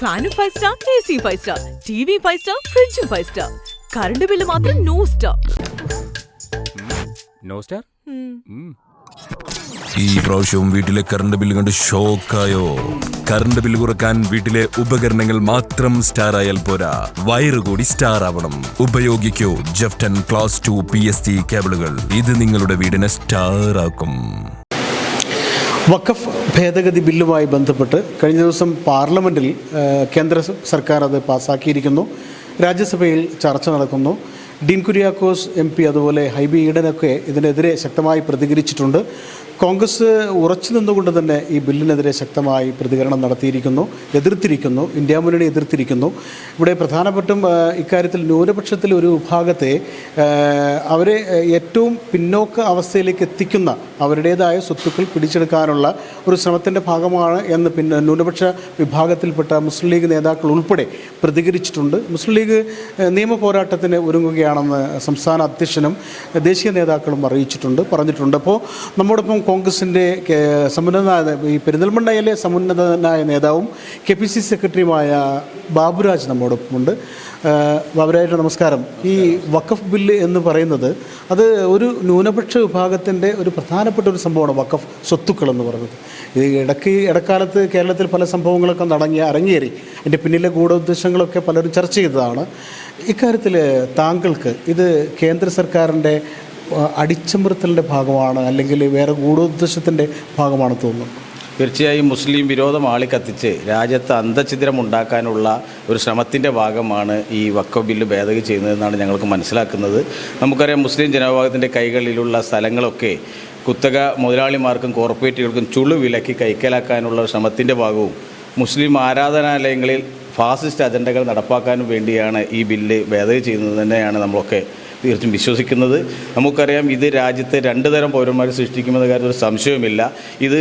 ഫാനും five star A C five star T V five star ഫ്രിഡ്ജും five star current bill മാത്രം no star no star ഈ പ്രാവശ്യവും വീട്ടിലെ കറണ്ട് ബില്ല് കണ്ട് ഷോക്കായോ കറണ്ട് ബില്ല് കുറയ്ക്കാൻ വീട്ടിലെ ഉപകരണങ്ങൾ മാത്രം സ്റ്റാർ ആയാൽ പോരാ. വയറ് കൂടി സ്റ്റാർ ആവണം. ഉപയോഗിക്കൂ ജെഫ്റ്റൻ class two P S T കേബിളുകൾ ഇത് നിങ്ങളുടെ വീടിനെ സ്റ്റാർ ആക്കും. വഖഫ് ഭേദഗതി ബില്ലുമായി ബന്ധപ്പെട്ട് കഴിഞ്ഞ ദിവസം പാർലമെന്റിൽ കേന്ദ്ര സർക്കാർ അത് പാസ്സാക്കിയിരിക്കുന്നു രാജ്യസഭയിൽ ചർച്ച നടക്കുന്നു. ഡീൻ കുര്യാക്കോസ് എം പി അതുപോലെ ഹൈബി ഈഡനൊക്കെ ഇതിനെതിരെ ശക്തമായി പ്രതികരിച്ചിട്ടുണ്ട്. കോൺഗ്രസ് ഉറച്ചു നിന്നുകൊണ്ട് തന്നെ ഈ ബില്ലിനെതിരെ ശക്തമായി പ്രതികരണം നടത്തിയിരിക്കുന്നു എതിർത്തിരിക്കുന്നു ഇന്ത്യ മുന്നണി എതിർത്തിരിക്കുന്നു. ഇവിടെ പ്രധാനപ്പെട്ടും ഇക്കാര്യത്തിൽ ന്യൂനപക്ഷത്തിൽ ഒരു വിഭാഗത്തെ അവരെ ഏറ്റവും പിന്നോക്ക അവസ്ഥയിലേക്ക് എത്തിക്കുന്ന അവരുടേതായ സ്വത്തുക്കൾ പിടിച്ചെടുക്കാനുള്ള ഒരു ശ്രമത്തിന്റെ ഭാഗമാണ് എന്ന് പിന്നെ ന്യൂനപക്ഷ വിഭാഗത്തിൽപ്പെട്ട മുസ്ലിം ലീഗ് നേതാക്കൾ ഉൾപ്പെടെ പ്രതികരിച്ചിട്ടുണ്ട്. മുസ്ലിം ലീഗ് നിയമ പോരാട്ടത്തിന് ഒരുങ്ങുകയാണെന്ന് സംസ്ഥാന അധ്യക്ഷനും ദേശീയ നേതാക്കളും അറിയിച്ചിട്ടുണ്ട് പറഞ്ഞിട്ടുണ്ട്. അപ്പോൾ നമ്മോടൊപ്പം കോൺഗ്രസിന്റെ സമുന്നത ഈ പെരിന്തൽമണ്ണയിലെ സമുന്നതനായ നേതാവും കെ പി സി സെക്രട്ടറിയുമായ ബാബുരാജ് നമ്മോടൊപ്പമുണ്ട്. ഉണ്ട് ബാബുരാജ് നമസ്കാരം. ഈ വഖഫ് ബില്ല് എന്ന് പറയുന്നത് അത് ഒരു ന്യൂനപക്ഷ വിഭാഗത്തിന്റെ ഒരു പ്രധാനപ്പെട്ട ഒരു സംഭവമാണ് വഖഫ് സ്വത്തുക്കൾ എന്ന് പറയുന്നത്. ഇത് ഇടയ്ക്ക് ഇടക്കാലത്ത് കേരളത്തിൽ പല സംഭവങ്ങളൊക്കെ നടങ്ങി അരങ്ങേറി. അതിന്റെ പിന്നിലെ ഗൂഢോദ്ദേശങ്ങളൊക്കെ പലരും ചർച്ച ചെയ്തതാണ്. ഇക്കാര്യത്തിൽ താങ്കൾക്ക് ഇത് കേന്ദ്ര സർക്കാരിന്റെ അടിച്ചമർത്തലിന്റെ ഭാഗമാണ് അല്ലെങ്കിൽ വേറെ ഗൂഢോദ്ദേശത്തിന്റെ ഭാഗമാണ് തോന്നുന്നത്. തീർച്ചയായും മുസ്ലിം വിരോധം ആളിക്കത്തിച്ച് രാജ്യത്ത് അന്തഛിദ്രം ഉണ്ടാക്കാനുള്ള ഒരു ശ്രമത്തിന്റെ ഭാഗമാണ് ഈ വക്ക ബില്ല് ഭേദഗതി ചെയ്യുന്നതെന്നാണ് ഞങ്ങൾക്ക് മനസ്സിലാക്കുന്നത്. നമുക്കറിയാം മുസ്ലിം ജനവിഭാഗത്തിന്റെ കൈകളിലുള്ള സ്ഥലങ്ങളൊക്കെ കുത്തക മുതലാളിമാർക്കും കോർപ്പറേറ്റുകൾക്കും ചുളു വിലക്കി കൈക്കലാക്കാനുള്ള ശ്രമത്തിന്റെ ഭാഗവും മുസ്ലിം ആരാധനാലയങ്ങളിൽ ഫാസിസ്റ്റ് അജണ്ടകൾ നടപ്പാക്കാനും വേണ്ടിയാണ് ഈ ബില്ല് ഭേദഗതി ചെയ്യുന്നത് തന്നെയാണ് നമ്മളൊക്കെ തീർച്ചയായും വിശ്വസിക്കുന്നത്. നമുക്കറിയാം ഇത് രാജ്യത്തെ രണ്ട് തരം പൗരന്മാരെ സൃഷ്ടിക്കുമെന്ന കാര്യത്തിൽ ഒരു സംശയവുമില്ല. ഇത്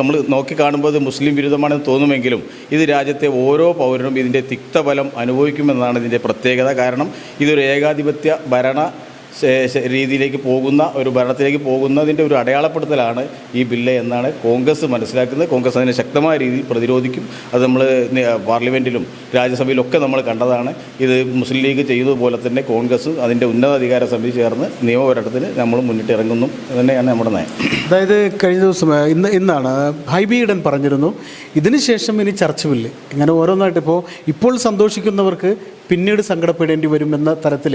നമ്മൾ നോക്കി കാണുമ്പോൾ ഇത് മുസ്ലിം വിരുദ്ധമാണെന്ന് തോന്നുമെങ്കിലും ഇത് രാജ്യത്തെ ഓരോ പൗരനും ഇതിന്റെ തിക്തഫലം അനുഭവിക്കുമെന്നാണ് ഇതിന്റെ പ്രത്യേകത. കാരണം ഇതൊരു ഏകാധിപത്യ ഭരണ രീതിയിലേക്ക് പോകുന്ന ഒരു ഭരണത്തിലേക്ക് പോകുന്നതിന്റെ ഒരു അടയാളപ്പെടുത്തലാണ് ഈ ബില്ല് എന്നാണ് കോൺഗ്രസ് മനസ്സിലാക്കുന്നത്. കോൺഗ്രസ് അതിനെ ശക്തമായ രീതിയിൽ പ്രതിരോധിക്കും. അത് നമ്മൾ പാർലമെന്റിലും രാജ്യസഭയിലും ഒക്കെ നമ്മൾ കണ്ടതാണ്. ഇത് മുസ്ലിം ലീഗ് ചെയ്തതുപോലെ തന്നെ കോൺഗ്രസ് അതിന്റെ ഉന്നതാധികാര സമിതി ചേർന്ന് നിയമപോരാട്ടത്തിന് നമ്മൾ മുന്നിട്ട് ഇറങ്ങുന്നു. തന്നെയാണ് നമ്മുടെ നയം. അതായത് കഴിഞ്ഞ ദിവസം ഇന്ന് ഇന്നാണ് ഹൈബി ഈഡൻ പറഞ്ഞിരുന്നു. ഇതിനുശേഷം ഇനി ചർച്ച ബില്ല്. ഇങ്ങനെ ഓരോന്നായിട്ട് ഇപ്പോൾ ഇപ്പോൾ സന്തോഷിക്കുന്നവർക്ക് പിന്നീട് സങ്കടപ്പെടേണ്ടി വരുമെന്ന തരത്തിൽ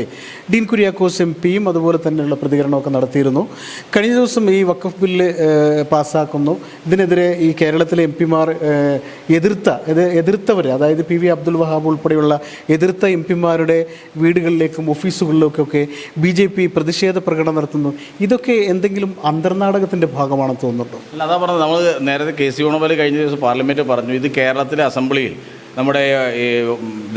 ഡീൻ കുര്യാക്കോസ് എം പിയും അതുപോലെ തന്നെയുള്ള പ്രതികരണമൊക്കെ നടത്തിയിരുന്നു. കഴിഞ്ഞ ദിവസം ഈ വക്കഫ് ബില്ല് പാസ്സാക്കുന്നു ഇതിനെതിരെ ഈ കേരളത്തിലെ എം പിമാർ എതിർത്ത എതിർത്തവർ അതായത് പി വി അബ്ദുൽ വഹാബ് ഉൾപ്പെടെയുള്ള എതിർത്ത എം പിമാരുടെ വീടുകളിലേക്കും ഓഫീസുകളിലേക്കൊക്കെ ബി ജെ പി പ്രതിഷേധ പ്രകടനം നടത്തുന്നു. ഇതൊക്കെ എന്തെങ്കിലും അന്തർനാടകത്തിന്റെ ഭാഗമാണെന്ന് തോന്നുന്നുണ്ടോ? അല്ല അതാ പറഞ്ഞത്. നമ്മൾ നേരത്തെ കെ സി ഓണബൽ കഴിഞ്ഞ ദിവസം പാർലമെന്റ് പറഞ്ഞു ഇത് കേരളത്തിലെ അസംബ്ലിയിൽ നമ്മുടെ ഈ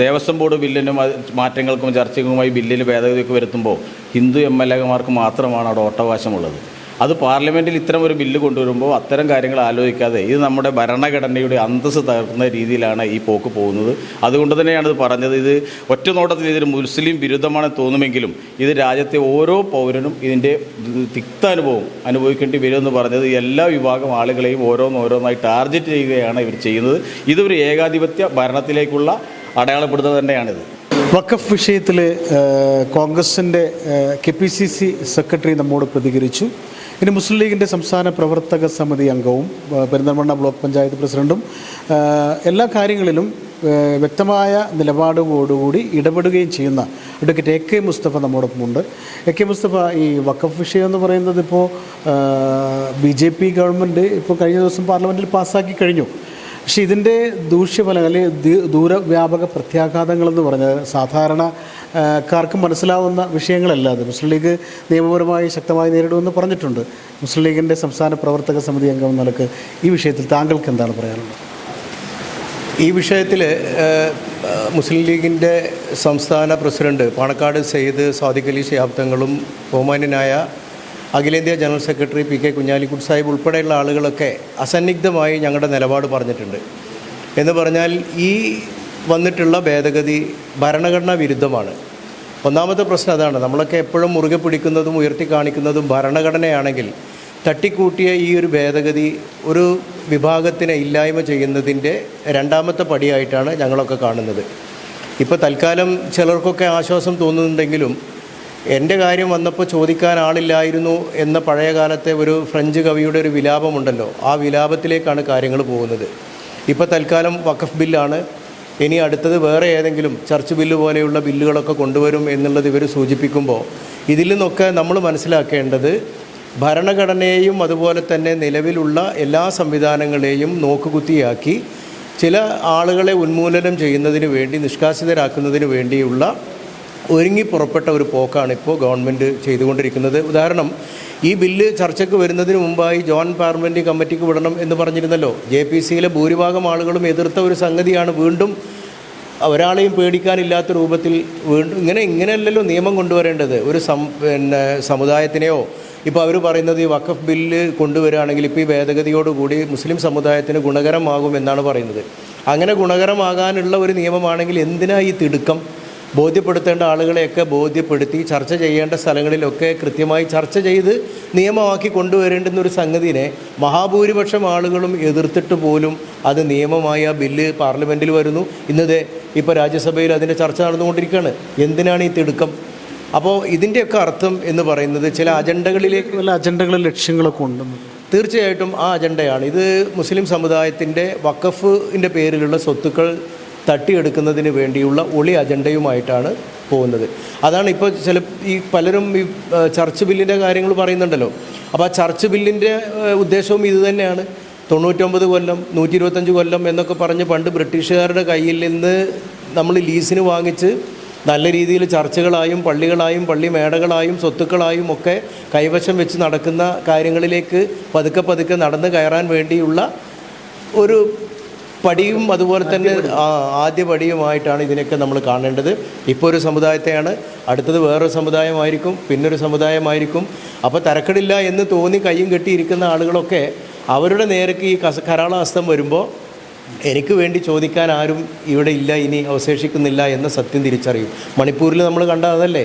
ദേവസ്വം ബോർഡ് ബില്ലിനും മാറ്റങ്ങൾക്കും ചർച്ചയ്ക്കുമായി ബില്ലിൽ ഭേദഗതിയൊക്കെ വരുത്തുമ്പോൾ ഹിന്ദു എം എൽ എമാർക്ക് മാത്രമാണ് അവിടെ ഓട്ടവകാശമുള്ളത്. അത് പാർലമെന്റിൽ ഇത്തരം ഒരു ബില്ല് കൊണ്ടുവരുമ്പോൾ അത്തരം കാര്യങ്ങൾ ആലോചിക്കാതെ ഇത് നമ്മുടെ ഭരണഘടനയുടെ അന്തസ്സ് തകർക്കുന്ന രീതിയിലാണ് ഈ പോക്ക് പോകുന്നത്. അതുകൊണ്ട് തന്നെയാണ് ഇത് പറഞ്ഞത്. ഇത് ഒറ്റ നോട്ടത്തിൽ ഇതൊരു മുസ്ലിം വിരുദ്ധമാണ് തോന്നുമെങ്കിലും ഇത് രാജ്യത്തെ ഓരോ പൗരനും ഇതിന്റെ തിക്താനുഭവം അനുഭവിക്കേണ്ടി വരുമെന്ന് പറഞ്ഞത് എല്ലാ വിഭാഗം ആളുകളെയും ഓരോന്നോരോന്നായി ടാർഗറ്റ് ചെയ്യുകയാണ് ഇവർ ചെയ്യുന്നത്. ഇതൊരു ഏകാധിപത്യ ഭരണത്തിലേക്കുള്ള അടയാളപ്പെടുത്തുക തന്നെയാണിത്. വഖഫ് വിഷയത്തിൽ കോൺഗ്രസിന്റെ K P C C secretary നമ്മോട് പ്രതികരിച്ചു. ഇനി മുസ്ലിം ലീഗിന്റെ സംസ്ഥാന പ്രവർത്തക സമിതി അംഗവും പെരിന്തൽമണ്ണ ബ്ലോക്ക് പഞ്ചായത്ത് പ്രസിഡന്റും എല്ലാ കാര്യങ്ങളിലും വ്യക്തമായ നിലപാടോടുകൂടി ഇടപെടുകയും ചെയ്യുന്ന അഡ്വക്കേറ്റ് എ കെ മുസ്തഫ നമ്മോടൊപ്പമുണ്ട് എ കെ മുസ്തഫ ഈ വക്കഫ് വിഷയം എന്ന് പറയുന്നത് ഇപ്പോൾ ബി ജെ പി ഗവൺമെന്റ് ഇപ്പോൾ കഴിഞ്ഞ ദിവസം പാർലമെന്റിൽ പാസ്സാക്കി കഴിഞ്ഞു. പക്ഷേ ഇതിന്റെ ദൂഷ്യഫലങ്ങൾ അല്ലെങ്കിൽ ദൂരവ്യാപക പ്രത്യാഘാതങ്ങളെന്ന് പറഞ്ഞാൽ സാധാരണ ക്കാർക്ക് മനസ്സിലാവുന്ന വിഷയങ്ങളല്ല അത്. മുസ്ലിം ലീഗ് നിയമപരമായി ശക്തമായി നേരിടുമെന്ന് പറഞ്ഞിട്ടുണ്ട്. മുസ്ലിം ലീഗിന്റെ സംസ്ഥാന പ്രവർത്തക സമിതി അംഗം നിലയ്ക്ക് ഈ വിഷയത്തിൽ താങ്കൾക്ക് എന്താണ് പറയാനുള്ളത്? ഈ വിഷയത്തിൽ മുസ്ലിം ലീഗിന്റെ സംസ്ഥാന പ്രസിഡന്റ് പാണക്കാട് സെയ്ദ് സാദിഖലി അലി ശിഹാബ് തങ്ങളും ബഹുമാന്യനായ അഖിലേന്ത്യാ general secretary P K Kunhalikutty Sahib ഉൾപ്പെടെയുള്ള ആളുകളൊക്കെ അസന്നിഗ്ധമായി ഞങ്ങളുടെ നിലപാട് പറഞ്ഞിട്ടുണ്ട്. എന്ന് പറഞ്ഞാൽ ഈ വന്നിട്ടുള്ള ഭേദഗതി ഭരണഘടനാ വിരുദ്ധമാണ്. ഒന്നാമത്തെ പ്രശ്നം അതാണ്. നമ്മളൊക്കെ എപ്പോഴും മുറുകെ പിടിക്കുന്നതും ഉയർത്തി കാണിക്കുന്നതും ഭരണഘടനയാണെങ്കിൽ തട്ടിക്കൂട്ടിയ ഈ ഒരു ഭേദഗതി ഒരു വിഭാഗത്തിനെ ഇല്ലായ്മ ചെയ്യുന്നതിന്റെ രണ്ടാമത്തെ പടിയായിട്ടാണ് ഞങ്ങളൊക്കെ കാണുന്നത്. ഇപ്പോൾ തൽക്കാലം ചിലർക്കൊക്കെ ആശ്വാസം തോന്നുന്നുണ്ടെങ്കിലും എന്റെ കാര്യം വന്നപ്പോൾ ചോദിക്കാൻ ആളില്ലായിരുന്നു എന്ന പഴയ കാലത്തെ ഒരു ഫ്രഞ്ച് കവിയുടെ ഒരു വിലാപമുണ്ടല്ലോ. ആ വിലാപത്തിലേക്കാണ് കാര്യങ്ങൾ പോകുന്നത്. ഇപ്പോൾ തൽക്കാലം വഖഫ് ബില്ലാണ്. ഇനി അടുത്തത് വേറെ ഏതെങ്കിലും ചർച്ച് ബില്ല് പോലെയുള്ള ബില്ലുകളൊക്കെ കൊണ്ടുവരും എന്നുള്ളത് ഇവർ സൂചിപ്പിക്കുമ്പോൾ ഇതിൽ നിന്നൊക്കെ നമ്മൾ മനസ്സിലാക്കേണ്ടത് ഭരണഘടനയെയും അതുപോലെ തന്നെ നിലവിലുള്ള എല്ലാ സംവിധാനങ്ങളെയും നോക്കുകുത്തിയാക്കി ചില ആളുകളെ ഉന്മൂലനം ചെയ്യുന്നതിന് വേണ്ടി നിഷ്കാസിതരാക്കുന്നതിന് വേണ്ടിയുള്ള ഒരുങ്ങി പുറപ്പെട്ട ഒരു പോക്കാണ് ഇപ്പോൾ ഗവൺമെന്റ് ചെയ്തുകൊണ്ടിരിക്കുന്നത്. ഉദാഹരണം ഈ ബില്ല് ചർച്ചയ്ക്ക് വരുന്നതിന് മുമ്പായി ജോൺ പാർലമെന്റ് കമ്മിറ്റിക്ക് വിടണം എന്ന് പറഞ്ഞിരുന്നല്ലോ. ജെ പി സിയിലെ ഭൂരിഭാഗം ആളുകളും എതിർത്ത ഒരു സംഗതിയാണ് വീണ്ടും ഒരാളെയും പേടിക്കാനില്ലാത്ത രൂപത്തിൽ വീണ്ടും ഇങ്ങനെ ഇങ്ങനെയല്ലല്ലോ നിയമം കൊണ്ടുവരേണ്ടത്. ഒരു സം പിന്നെ സമുദായത്തിനെയോ ഇപ്പോൾ അവർ പറയുന്നത് ഈ വഖഫ് ബില്ല് കൊണ്ടുവരികയാണെങ്കിൽ ഇപ്പോൾ ഈ ഭേദഗതിയോടുകൂടി മുസ്ലിം സമുദായത്തിന് ഗുണകരമാകും എന്നാണ് പറയുന്നത്. അങ്ങനെ ഗുണകരമാകാനുള്ള ഒരു നിയമമാണെങ്കിൽ എന്തിനാ ഈ തിടുക്കം? ബോധ്യപ്പെടുത്തേണ്ട ആളുകളെയൊക്കെ ബോധ്യപ്പെടുത്തി ചർച്ച ചെയ്യേണ്ട സ്ഥലങ്ങളിലൊക്കെ കൃത്യമായി ചർച്ച ചെയ്ത് നിയമമാക്കി കൊണ്ടുവരേണ്ടുന്ന ഒരു സംഗതിനെ മഹാഭൂരിപക്ഷം ആളുകളും എതിർത്തിട്ട് പോലും അത് നിയമമായ ബില്ല് പാർലമെന്റിൽ വരുന്നു. ഇന്നതേ ഇപ്പോൾ രാജ്യസഭയിൽ അതിന്റെ ചർച്ച നടന്നുകൊണ്ടിരിക്കുകയാണ്. എന്തിനാണ് ഈ തിടുക്കം? അപ്പോൾ ഇതിന്റെയൊക്കെ അർത്ഥം എന്ന് പറയുന്നത് ചില അജണ്ടകളിലേക്ക് വല്ല അജണ്ടകളും ലക്ഷ്യങ്ങളൊക്കെ ഉണ്ടെന്ന്. തീർച്ചയായിട്ടും ആ അജണ്ടയാണ്. ഇത് മുസ്ലിം സമുദായത്തിന്റെ വഖഫിന്റെ പേരിലുള്ള സ്വത്തുക്കൾ തട്ടിയെടുക്കുന്നതിന് വേണ്ടിയുള്ള ഒളി അജണ്ടയുമായിട്ടാണ് പോകുന്നത്. അതാണ് ഇപ്പോൾ ചില ഈ പലരും ഈ ചർച്ച് ബില്ലിന്റെ കാര്യങ്ങൾ പറയുന്നുണ്ടല്ലോ. അപ്പോൾ ആ ചർച്ച് ബില്ലിന്റെ ഉദ്ദേശവും ഇത് തന്നെയാണ്. തൊണ്ണൂറ്റൊമ്പത് കൊല്ലം നൂറ്റി ഇരുപത്തഞ്ച് കൊല്ലം എന്നൊക്കെ പറഞ്ഞ് പണ്ട് ബ്രിട്ടീഷുകാരുടെ കയ്യിൽ നിന്ന് നമ്മൾ ലീസിന് വാങ്ങിച്ച് നല്ല രീതിയിൽ ചർച്ചകളായും പള്ളികളായും പള്ളി മേടകളായും സ്വത്തുക്കളായും ഒക്കെ കൈവശം വെച്ച് നടക്കുന്ന കാര്യങ്ങളിലേക്ക് പതുക്കെ പതുക്കെ നടന്ന് കയറാൻ വേണ്ടിയുള്ള ഒരു പടിയും അതുപോലെ തന്നെ ആദ്യ പടിയുമായിട്ടാണ് ഇതിനൊക്കെ നമ്മൾ കാണേണ്ടത്. ഇപ്പോൾ ഒരു സമുദായത്തെയാണ്. അടുത്തത് വേറൊരു സമുദായമായിരിക്കും പിന്നൊരു സമുദായമായിരിക്കും. അപ്പോൾ തരക്കടില്ല എന്ന് തോന്നി കയ്യും കെട്ടിയിരിക്കുന്ന ആളുകളൊക്കെ അവരുടെ നേരക്ക് ഈ കസ കരാളഹസ്തം വരുമ്പോൾ എനിക്ക് വേണ്ടി ചോദിക്കാൻ ആരും ഇവിടെ ഇല്ല ഇനി അവശേഷിക്കുന്നില്ല എന്ന സത്യം തിരിച്ചറിയും. മണിപ്പൂരിൽ നമ്മൾ കണ്ട അതല്ലേ?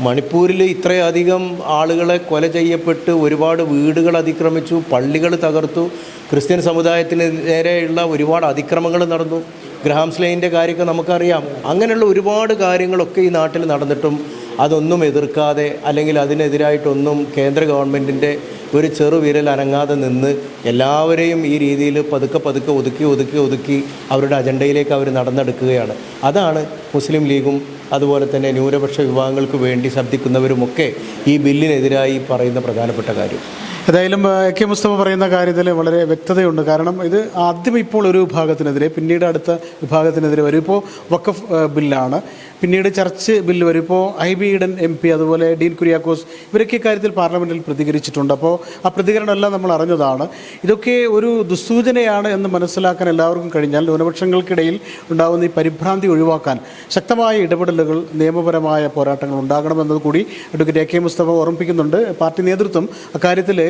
മണിപ്പൂരിൽ ഇത്രയധികം ആളുകളെ കൊല ചെയ്യപ്പെട്ട് ഒരുപാട് വീടുകൾ അതിക്രമിച്ചു പള്ളികൾ തകർത്തു ക്രിസ്ത്യൻ സമുദായത്തിന് നേരെയുള്ള ഒരുപാട് അതിക്രമങ്ങൾ നടന്നു. ഗ്രഹാംസ്ലൈന്റെ കാര്യമൊക്കെ നമുക്കറിയാം. അങ്ങനെയുള്ള ഒരുപാട് കാര്യങ്ങളൊക്കെ ഈ നാട്ടിൽ നടന്നിട്ടും അതൊന്നും എതിർക്കാതെ അല്ലെങ്കിൽ അതിനെതിരായിട്ടൊന്നും കേന്ദ്ര ഗവൺമെന്റിന്റെ ഒരു ചെറു വിരൽ അനങ്ങാതെ നിന്ന് എല്ലാവരെയും ഈ രീതിയിൽ പതുക്കെ പതുക്കെ ഒതുക്കി ഒതുക്കി ഒതുക്കി അവരുടെ അജണ്ടയിലേക്ക് അവർ നടന്നെടുക്കുകയാണ്. അതാണ് മുസ്ലിം ലീഗും അതുപോലെ തന്നെ ന്യൂനപക്ഷ വിഭാഗങ്ങൾക്ക് വേണ്ടി ശബ്ദിക്കുന്നവരുമൊക്കെ ഈ ബില്ലിനെതിരായി പറയുന്ന പ്രധാനപ്പെട്ട കാര്യം. ഏതായാലും കെ മുസ്തഫ പറയുന്ന കാര്യത്തിൽ വളരെ വ്യക്തതയുണ്ട്. കാരണം ഇത് ആദ്യം ഇപ്പോൾ ഒരു വിഭാഗത്തിനെതിരെ പിന്നീട് അടുത്ത വിഭാഗത്തിനെതിരെ വരും. ഇപ്പോൾ വക്കഫ് ബില്ലാണ്. പിന്നീട് ചർച്ച് ബില്ല് വരും. ഇപ്പോൾ Hibi Eden M P അതുപോലെ ഡീൻ കുര്യാക്കോസ് ഇവരൊക്കെ ഇക്കാര്യത്തിൽ പാർലമെന്റിൽ പ്രതികരിച്ചിട്ടുണ്ട്. അപ്പോൾ ആ പ്രതികരണമെല്ലാം നമ്മൾ അറിഞ്ഞതാണ്. ഇതൊക്കെ ഒരു ദുസ്സൂചനയാണ് എന്ന് മനസ്സിലാക്കാൻ എല്ലാവർക്കും കഴിഞ്ഞാൽ ന്യൂനപക്ഷങ്ങൾക്കിടയിൽ ഉണ്ടാകുന്ന ഈ പരിഭ്രാന്തി ഒഴിവാക്കാൻ ശക്തമായ ഇടപെടലുകൾ നിയമപരമായ പോരാട്ടങ്ങൾ ഉണ്ടാകണമെന്നത് കൂടി അഡ്വക്കേറ്റ് എ കെ മുസ്തഫ ഓർമ്മിപ്പിക്കുന്നുണ്ട്. പാർട്ടി നേതൃത്വം അക്കാര്യത്തിൽ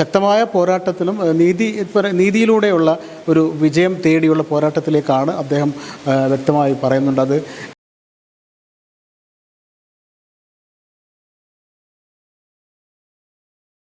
ശക്തമായ പോരാട്ടത്തിലും നീതി നീതിയിലൂടെയുള്ള ഒരു വിജയം തേടിയുള്ള പോരാട്ടത്തിലേക്കാണ് അദ്ദേഹം വ്യക്തമായി പറയുന്നുണ്ട്. അത്